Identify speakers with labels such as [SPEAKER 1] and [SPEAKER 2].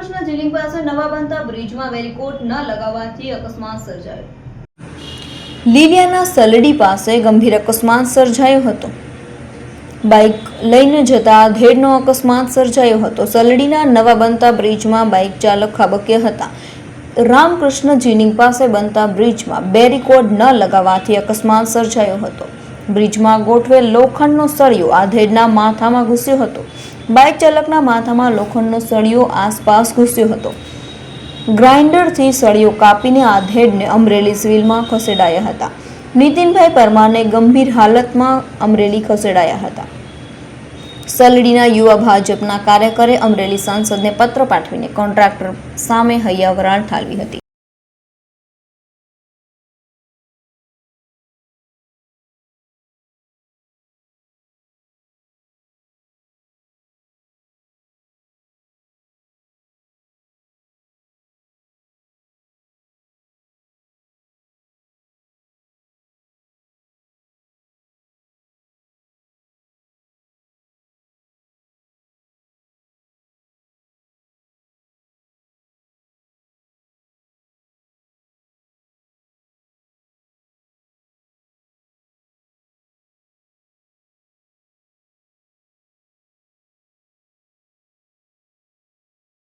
[SPEAKER 1] રામકૃષ્ણ જીલિંગ પાસે નવા બનતા બ્રિજમાં વેરીકોટ ન લગાવવાથી અકસ્માત સર્જાયો. લીલિયાના સલડી પાસે ગંભીર અકસ્માત સર્જાયો હતો. બાઇક લઈને જતા ધેડનો અકસ્માત સર્જાયો હતો. સલડીના નવા બનતા બ્રિજમાં બાઇક ચાલક ખાબક્યા હતા. રામકૃષ્ણ જીનિંગ પાસે બનતા બ્રિજમાં બેરીકોડ ન લગાવવાથી અકસ્માત સર્જાયો હતો. બ્રિજમાં ગોઠવેલ લોખંડનો સળિયો આધેડના માથામાં ઘૂસ્યો હતો. બાઇક ચાલકના માથામાં લોખંડનો સળિયો આસપાસ ઘૂસ્યો હતો. ગ્રાઇન્ડરથી સળિયો કાપીને આધેડને અમરેલી સિવિલમાં ખસેડાયા હતા. નીતિનભાઈ પરમારને ગંભીર હાલતમાં અમરેલી ખસેડાયા હતા. સલડીના યુવા ભાજપના કાર્યકરે અમરેલી સાંસદને પત્ર પાઠવીને કોન્ટ્રાક્ટર સામે હૈયાવરાણ ઠાલવી હતી.